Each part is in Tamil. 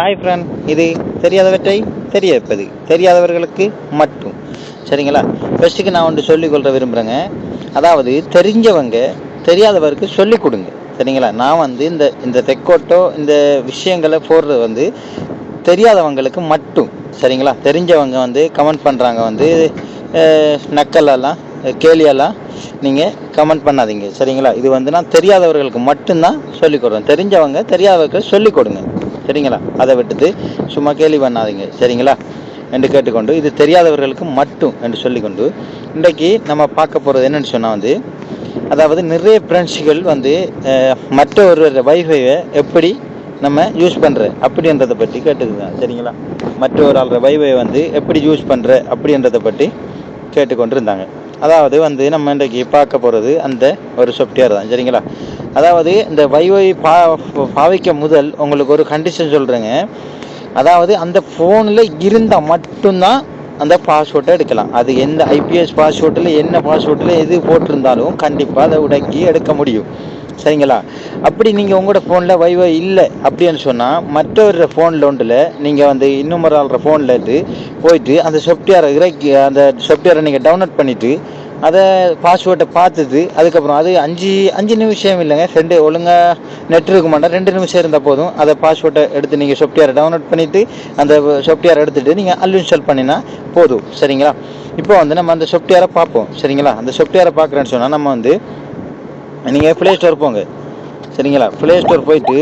ஹாய் ஃப்ரெண்ட் இது தெரியாதவற்றை தெரிய வைப்பது தெரியாதவர்களுக்கு மட்டும். சரிங்களா? ஃபஸ்ட்டுக்கு நான் ஒன்று சொல்லிக்கொள்ள விரும்புகிறேங்க அதாவது தெரிஞ்சவங்க தெரியாதவருக்கு சொல்லிக் கொடுங்க. சரிங்களா? நான் வந்து இந்த இந்த தெக்கோட்டோ இந்த விஷயங்களை போடுறது வந்து தெரியாதவங்களுக்கு மட்டும். சரிங்களா? தெரிஞ்சவங்க வந்து கமெண்ட் பண்ணுறாங்க வந்து நக்கலெல்லாம் கேலியெல்லாம் நீங்கள் கமெண்ட் பண்ணாதீங்க. சரிங்களா? இது வந்து நான் தெரியாதவர்களுக்கு மட்டும்தான் சொல்லிக் கொடுறேன். தெரிஞ்சவங்க தெரியாதவர்களுக்கு சொல்லிக் கொடுங்க. சரிங்களா? அதை விட்டுட்டு சும்மா கேள்வி பண்ணாதீங்க. சரிங்களா? என்று கேட்டுக்கொண்டு இது தெரியாதவர்களுக்கு மட்டும் என்று சொல்லிக்கொண்டு இன்றைக்கு நம்ம பார்க்க போகிறது என்னென்னு சொன்னால் வந்து அதாவது நிறைய ஃப்ரெண்ட்ஸுகள் வந்து மற்ற ஒருவரோட வைஃபைவை எப்படி நம்ம யூஸ் பண்ணுற அப்படின்றத பற்றி கேட்டுக்கலாம் சரிங்களா? மற்ற ஒரு வைஃபை வந்து எப்படி யூஸ் பண்ணுற அப்படின்றத பற்றி கேட்டுக்கொண்டு இருந்தாங்க அதாவது வந்து நம்ம இன்றைக்கு பார்க்க போகிறது அந்த ஒரு சாஃப்ட்வேர் தான். சரிங்களா? அதாவது இந்த வைவை பா பாவிக்க முதல் உங்களுக்கு ஒரு கண்டிஷன் சொல்கிறேங்க அதாவது அந்த ஃபோனில் இருந்தால் மட்டும்தான் அந்த பாஸ்வேர்ட்டை எடுக்கலாம். அது எந்த ஐபிஎஸ் பாஸ்வேர்ட்டில் என்ன பாஸ்வேர்ட்டில் எது போட்டிருந்தாலும் கண்டிப்பாக அதை உடக்கி எடுக்க முடியும். சரிங்களா? அப்படி நீங்கள் உங்களோட ஃபோனில் வைவை இல்லை அப்படின்னு சொன்னால் மற்றொரு ஃபோனில் ஒன்றில் நீங்கள் வந்து இன்னும் ஒரு ஆள்ற ஃபோனில் இருந்து போயிட்டு அந்த சாஃப்ட்வேரை இறக்கி அந்த சாஃப்ட்வேரை நீங்கள் டவுன்லோட் பண்ணிவிட்டு அதை பாஸ்வேர்டை பார்த்துது அதுக்கப்புறம் அது அஞ்சு அஞ்சு நிமிஷம் இல்லைங்க ரெண்டு ஒழுங்காக நெட் இருக்க மாட்டேன். ரெண்டு நிமிஷம் இருந்தால் போதும். அதை பாஸ்வேர்டை எடுத்து நீங்கள் சாஃப்ட்வேரை டவுன்லோட் பண்ணிவிட்டு அந்த சாஃப்ட்வேரை எடுத்துகிட்டு நீங்கள் அன்இன்ஸ்டால் பண்ணினா போதும். சரிங்களா? இப்போ வந்து நம்ம அந்த சாஃப்ட்வேரை பார்ப்போம். சரிங்களா? அந்த சாஃப்ட்வேரை பார்க்குறேன்னு சொன்னால் நம்ம வந்து நீங்கள் ப்ளே ஸ்டோர் போங்க. சரிங்களா? ப்ளே ஸ்டோர் போயிட்டு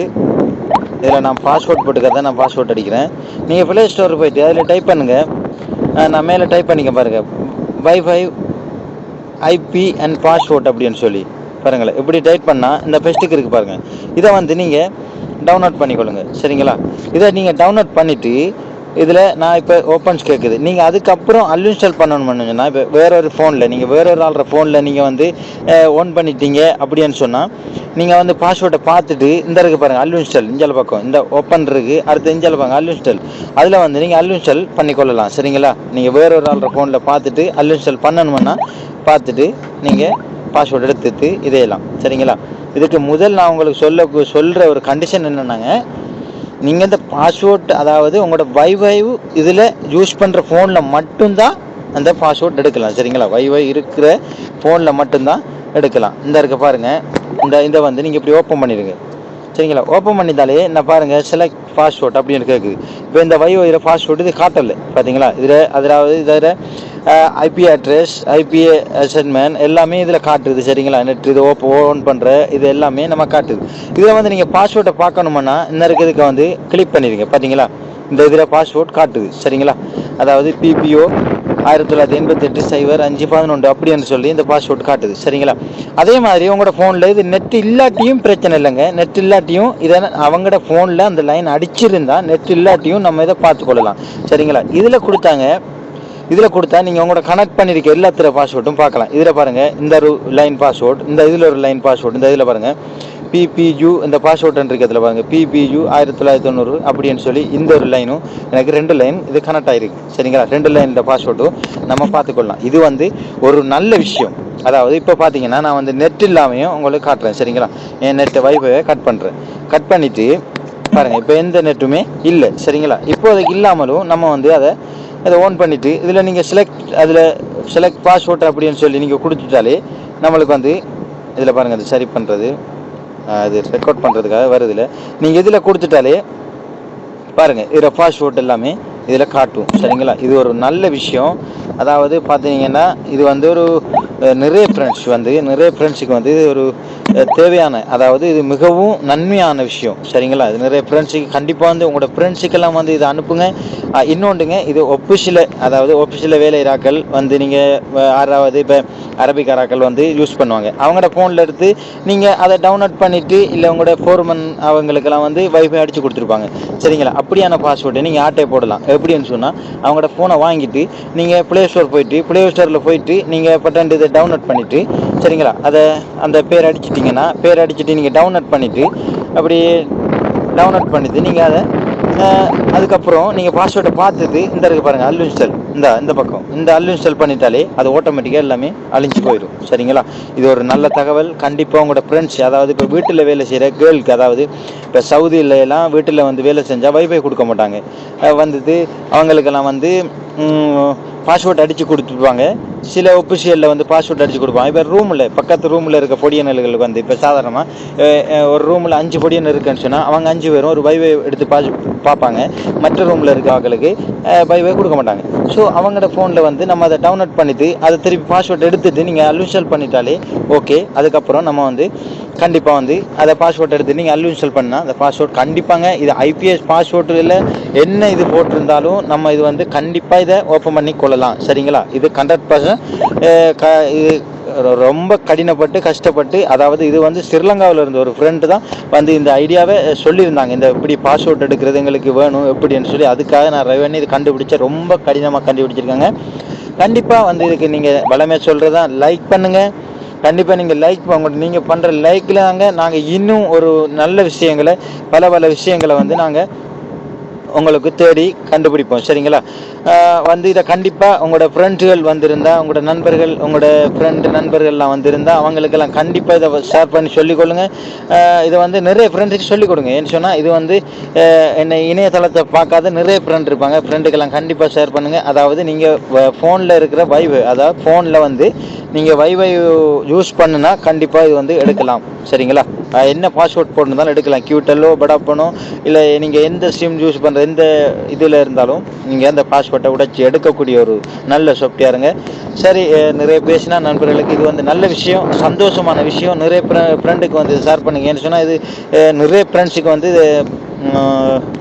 இதில் நான் பாஸ்வேர்ட் போட்டுக்கிறத நான் பாஸ்வேர்ட் அடிக்கிறேன். நீங்கள் ப்ளே ஸ்டோர் போயிட்டு அதில் டைப் பண்ணுங்கள் நான் மேலே டைப் பண்ணிக்க பாருங்கள் வைஃபை ஐபி அண்ட் பாஸ்வேர்ட் அப்படின்னு சொல்லி. பாருங்களேன் இப்படி டைப் பண்ணால் இந்த பெஸ்ட்டுக்கு இருக்குது பாருங்கள் இதை வந்து நீங்கள் டவுன்லோட் பண்ணிக்கொள்ளுங்க. சரிங்களா? இதை நீங்கள் டவுன்லோட் பண்ணிவிட்டு இதில் நான் இப்போ ஓப்பன்ஸ் கேட்குது நீங்கள் அதுக்கப்புறம் அன்இன்ஸ்டால் பண்ணணும் சொன்னால் இப்போ வேற ஒரு ஃபோனில் நீங்கள் வேற ஒரு ஆள்ற ஃபோனில் நீங்கள் வந்து ஓன் பண்ணிட்டீங்க அப்படின்னு சொன்னால் நீங்கள் வந்து பாஸ்வேர்டை பார்த்துட்டு இந்த இருக்கு பாருங்கள் அன்இன்ஸ்டால் இஞ்சால் பக்கம். இந்த ஓப்பன் இருக்குது அடுத்து இஞ்சால் பக்கம் அன்இன்ஸ்டால் அதில் வந்து நீங்கள் அன்இன்ஸ்டால் பண்ணிக்கொள்ளலாம். சரிங்களா? நீங்கள் வேற ஒரு ஆள்ற ஃபோனில் பார்த்துட்டு அன்இன்ஸ்டால் பண்ணணும்னா பார்த்துட்டு நீங்கள் பாஸ்வேர்டு எடுத்துட்டு இதையெல்லாம் சரிங்களா? இதுக்கு முதல் நான் உங்களுக்கு சொல்ல சொல்கிற ஒரு கண்டிஷன் என்னென்னாங்க நீங்கள் இந்த பாஸ்வேர்ட் அதாவது உங்களோட வைவை இதில் யூஸ் பண்ணுற ஃபோனில் மட்டும்தான் அந்த பாஸ்வேர்ட் எடுக்கலாம். சரிங்களா? வைவை இருக்கிற ஃபோனில் மட்டும்தான் எடுக்கலாம். இந்த இருக்க பாருங்கள் இந்த இதை வந்து நீங்கள் இப்படி ஓப்பன் பண்ணிடுங்க. சரிங்களா? ஓப்பன் பண்ணிட்டாலே நான் பாருங்கள் செலக்ட் பாஸ்வேர்ட் அப்படின்னு கேட்குது இப்போ இந்த வைவையில் பாஸ்வேர்டு இது காட்டல பார்த்தீங்களா இதில் அதாவது இதில் ஐபி அட்ரஸ் ஐபி அசைன்மெண்ட் எல்லாமே இதில் காட்டுது சரிங்களா? நெட் இது ஓப்போ ஓன் பண்ணுற இது எல்லாமே நம்ம காட்டுது. இதில் வந்து நீங்கள் பாஸ்வேர்டை பார்க்கணுமுன்னா இன்னும் இருக்கிறதுக்கு வந்து கிளிக் பண்ணிடுங்க பார்த்தீங்களா இந்த இதில் பாஸ்வேர்ட் காட்டுது சரிங்களா? அதாவது பிபிஓ ஆயிரத்தி தொள்ளாயிரத்தி எண்பத்தெட்டு சைபர் அஞ்சு பதினொன்று அப்படின்னு சொல்லி இந்த பாஸ்வேர்ட் காட்டுது சரிங்களா? அதே மாதிரி உங்களோட ஃபோனில் இது நெட் இல்லாட்டியும் பிரச்சனை இல்லைங்க. நெட் இல்லாட்டியும் இதை அவங்களோட ஃபோனில் அந்த லைன் அடிச்சிருந்தா நெட் இல்லாட்டியும் நம்ம இதை பார்த்துக்கொள்ளலாம் சரிங்களா? இதில் கொடுத்தாங்க இதில் கொடுத்தா நீங்கள் உங்களோட கனெக்ட் பண்ணியிருக்க எல்லாத்திர பாஸ்வேர்டும் பார்க்கலாம். இதில் பாருங்கள் இந்த ஒரு லைன் பாஸ்வேர்ட் இந்த இதில் ஒரு லைன் பாஸ்வேர்ட் இந்த இதில் பாருங்கள் பிபியு இந்த இருக்குது இருக்கிறதுல பாருங்கள் பிபியு ஆயிரத்தி தொள்ளாயிரத்தி தொண்ணூறு அப்படின்னு சொல்லி இந்த ஒரு லைனும் எனக்கு ரெண்டு லைன் இது கனெக்ட் ஆயிருக்கு. சரிங்களா? ரெண்டு லைன் இந்த அவுட்டும் நம்ம பார்த்துக்கொள்ளலாம். இது வந்து ஒரு நல்ல விஷயம். அதாவது இப்போ பார்த்தீங்கன்னா நான் வந்து நெட் இல்லாமையும் உங்களுக்கு காட்டுறேன். சரிங்களா? என் நெட்டை வைஃபை கட் பண்ணுறேன் கட் பண்ணிவிட்டு பாருங்கள் இப்போ எந்த நெட்டுமே இல்லை. சரிங்களா? இப்போதைக்கு இல்லாமலும் நம்ம வந்து அதை அதை ஓன் பண்ணிவிட்டு இதில் நீங்கள் செலக்ட் அதில் செலக்ட் பாஸ்வேர்ட் அப்படின்னு சொல்லி நீங்கள் கொடுத்துட்டாலே நம்மளுக்கு வந்து இதில் பாருங்கள் அது சரி பண்ணுறது இது ரெக்கார்ட் பண்ணுறதுக்காக வருதுல. நீங்கள் இதில் கொடுத்துட்டாலே பாருங்கள் இதில் பாஸ்வேர்ட் எல்லாமே இதில் காட்டும் சரிங்களா? இது ஒரு நல்ல விஷயம். அதாவது பார்த்தீங்கன்னா இது வந்து ஒரு நிறைய ஃப்ரெண்ட்ஸ் வந்து நிறைய ஃப்ரெண்ட்ஸுக்கு வந்து இது ஒரு தேவையான அதாவது இது மிகவும் நன்மையான விஷயம். சரிங்களா? இது நிறைய ஃப்ரெண்ட்ஸுக்கு கண்டிப்பாக வந்து உங்களோட ஃப்ரெண்ட்ஸுக்கெல்லாம் வந்து இதை அனுப்புங்க. இன்னொன்றுங்க இது ஒஃபிஷியல் அதாவது ஒஃபிஷியல் வேலையிறாக்கள் வந்து நீங்கள் ஆறாவது இப்போ அரபிக்காராக்கள் வந்து யூஸ் பண்ணுவாங்க. அவங்களோட ஃபோனில் எடுத்து நீங்கள் அதை டவுன்லோட் பண்ணிவிட்டு இல்லை உங்களோட ஃபோர்மன் அவங்களுக்கெல்லாம் வந்து வைஃபை அடித்து கொடுத்துருப்பாங்க. சரிங்களா? அப்படியான பாஸ்வேர்டை நீங்கள் ஆட்டை போடலாம். எப்படின்னு சொன்னால் அவங்களோட ஃபோனை வாங்கிட்டு நீங்கள் ப்ளே ஸ்டோர் போயிட்டு ப்ளே ஸ்டோரில் போயிட்டு நீங்கள் பட்டன் இதை டவுன்லோட் பண்ணிவிட்டு சரிங்களா? அதை அந்த பேர் அடிச்சுட்டு அடிச்சிட்டிங்கன்னா பேர் அடிச்சுட்டு நீங்கள் டவுன்லோட் பண்ணிவிட்டு அப்படி டவுன்லோட் பண்ணிவிட்டு நீங்கள் அதை அதுக்கப்புறம் நீங்கள் பாஸ்வேர்டை பார்த்துட்டு இந்த இருக்குது பாருங்கள் அன்இன்ஸ்டால் இந்த இந்த பக்கம். இந்த அன்இன்ஸ்டால் பண்ணிட்டாலே அது ஆட்டோமேட்டிக்காக எல்லாமே அழிஞ்சு போயிடும். சரிங்களா? இது ஒரு நல்ல தகவல். கண்டிப்பாக உங்களோட ஃப்ரெண்ட்ஸ் அதாவது இப்போ வீட்டில் வேலை செய்கிற கேர்ளுக்கு அதாவது இப்போ சவுதியில எல்லாம் வீட்டில் வந்து வேலை செஞ்சால் வைஃபை கொடுக்க மாட்டாங்க. வந்துட்டு அவங்களுக்கெல்லாம் வந்து பாஸ்வேர்ட் அடித்து கொடுத்துருப்பாங்க. சில ஒபிஷியலில் வந்து பாஸ்வேர்ட் அடித்து கொடுப்பாங்க. இப்போ ரூமில் பக்கத்து ரூமில் இருக்க பொடியனல்களுக்கு வந்து இப்போ சாதாரணமாக ஒரு ரூமில் அஞ்சு பொடியன் இருக்குன்னு சொன்னால் அவங்க அஞ்சு பேரும் ஒரு பைவே எடுத்து பாஸ் பார்ப்பாங்க. மற்ற ரூமில் இருக்க ஆட்களுக்கு வைவை கொடுக்க மாட்டாங்க. ஸோ அவங்களோட ஃபோனில் வந்து நம்ம அதை டவுன்லோட் பண்ணிவிட்டு அதை திருப்பி பாஸ்வேர்ட் எடுத்துட்டு நீங்கள் அன்இன்ஸ்டால் பண்ணிட்டாலே ஓகே அதுக்கப்புறம் நம்ம வந்து கண்டிப்பாக வந்து அதை பாஸ்வேர்ட் எடுத்து நீங்கள் அன்இன்ஸ்டால் பண்ணால் அந்த பாஸ்வேர்ட் கண்டிப்பாங்க இது ஐபிஎஸ் பாஸ்வேர்டில் என்ன இது போட்டிருந்தாலும் நம்ம இது வந்து கண்டிப்பாக இதை ஓப்பன் பண்ணி கொள்ளலாம். சரிங்களா? இது ஹண்ட்ரட் பர்சன்ட் இது ரொம்ப கடினப்பட்டு கஷ்டப்பட்டு அதாவது இது வந்து ஸ்ரீலங்காவில் இருந்த ஒரு ஃப்ரெண்டு தான் வந்து இந்த ஐடியாவை சொல்லியிருந்தாங்க. இந்த இப்படி பாஸ்வேர்ட் எடுக்கிறது எங்களுக்கு வேணும் எப்படின்னு சொல்லி அதுக்காக நான் ரெவன்யூ இது கண்டுபிடிச்சேன் ரொம்ப கடினமாக கண்டுபிடிச்சிருக்காங்க. கண்டிப்பாக வந்து இதுக்கு நீங்கள் வளமையாக சொல்கிறதா லைக் பண்ணுங்கள் கண்டிப்பாக நீங்கள் லைக் உங்கள்கிட்ட நீங்கள் பண்ணுற லைக்கில் நாங்கள் நாங்கள் இன்னும் ஒரு நல்ல விஷயங்களை பல பல விஷயங்களை வந்து நாங்கள் உங்களுக்கு தேடி கண்டுபிடிப்போம் சரிங்களா? வந்து இதை கண்டிப்பாக உங்களோட ஃப்ரெண்டுகள் வந்திருந்தா உங்களோட நண்பர்கள் உங்களோட ஃப்ரெண்டு நண்பர்கள்லாம் வந்திருந்தா அவங்களுக்கெல்லாம் கண்டிப்பாக இதை ஷேர் பண்ணி சொல்லிக் கொள்ளுங்க இதை வந்து நிறைய ஃப்ரெண்டுக்கு சொல்லிக் கொடுங்க. ஏன்னு சொன்னால் இது வந்து என்னை இணையதளத்தை பார்க்காத நிறைய ஃப்ரெண்ட் இருப்பாங்க. ஃப்ரெண்டுக்கெல்லாம் கண்டிப்பாக ஷேர் பண்ணுங்கள் அதாவது நீங்கள் ஃபோனில் இருக்கிற வைவு அதாவது ஃபோனில் வந்து நீங்கள் வைவை யூஸ் பண்ணுனா கண்டிப்பாக இது வந்து எடுக்கலாம். சரிங்களா? என்ன பாஸ்வேர்ட் போட்டிருந்தாலும் எடுக்கலாம். கியூட்டலோ படாப்பனோ இல்லை நீங்கள் எந்த சிம் யூஸ் பண்ணுறது பண்ணுற எந்த இதில் இருந்தாலும் நீங்கள் அந்த பாஸ்போர்ட்டை உடைச்சி எடுக்கக்கூடிய ஒரு நல்ல சாஃப்ட்வேருங்க சரி நிறைய பேசினா நண்பர்களுக்கு இது வந்து நல்ல விஷயம் சந்தோஷமான விஷயம். நிறைய ஃப்ரெண்டுக்கு வந்து ஷேர் பண்ணுங்க. ஏன்னு சொன்னால் இது நிறைய ஃப்ரெண்ட்ஸுக்கு வந்து இது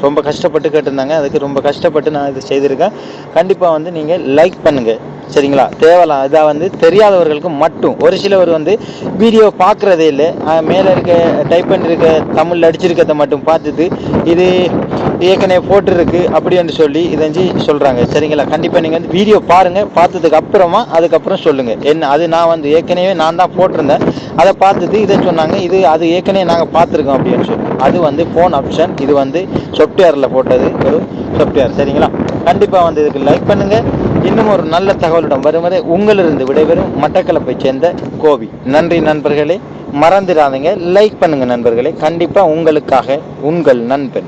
ரொம்ப கஷ்டப்பட்டு கேட்டிருந்தாங்க. அதுக்கு ரொம்ப கஷ்டப்பட்டு நான் இது செய்திருக்கேன். கண்டிப்பாக வந்து நீங்கள் லைக் பண்ணுங்கள் சரிங்களா? தேவலாம் இதாக வந்து தெரியாதவர்களுக்கு மட்டும். ஒரு சிலவர் வந்து வீடியோ பார்க்குறதே இல்லை. மேலே இருக்க டைப் பண்ணியிருக்க தமிழில் அடிச்சிருக்கிறத மட்டும் பார்த்துட்டு இது ஏற்கனவே போட்டிருக்கு அப்படின்னு சொல்லி இதை சொல்கிறாங்க சரிங்களா? கண்டிப்பாக நீங்கள் வந்து வீடியோ பாருங்கள் பார்த்ததுக்கு அப்புறமா அதுக்கப்புறம் சொல்லுங்கள் என்ன அது நான் வந்து ஏற்கனவே நான் தான் போட்டிருந்தேன். அதை பார்த்துட்டு இதை சொன்னாங்க. இது அது ஏற்கனவே நாங்கள் பார்த்துருக்கோம் அப்படின்னு சொல்லி. அது வந்து ஃபோன் ஆப்ஷன் இது வந்து சாஃப்ட்வேரில் போட்டது. ஒரு சாஃப்ட்வேர் சரிங்களா? கண்டிப்பாக வந்து இதுக்கு லைக் பண்ணுங்கள் இன்னும் ஒரு நல்ல தகவலுடன் வரும் வரை உங்களிலிருந்து விடைபெறும் மட்டக்களப்பை சேர்ந்த கோபி. நன்றி நண்பர்களே. மறந்துடாதீங்க. லைக் பண்ணுங்க நண்பர்களே. கண்டிப்பாக உங்களுக்காக உங்கள் நண்பன்.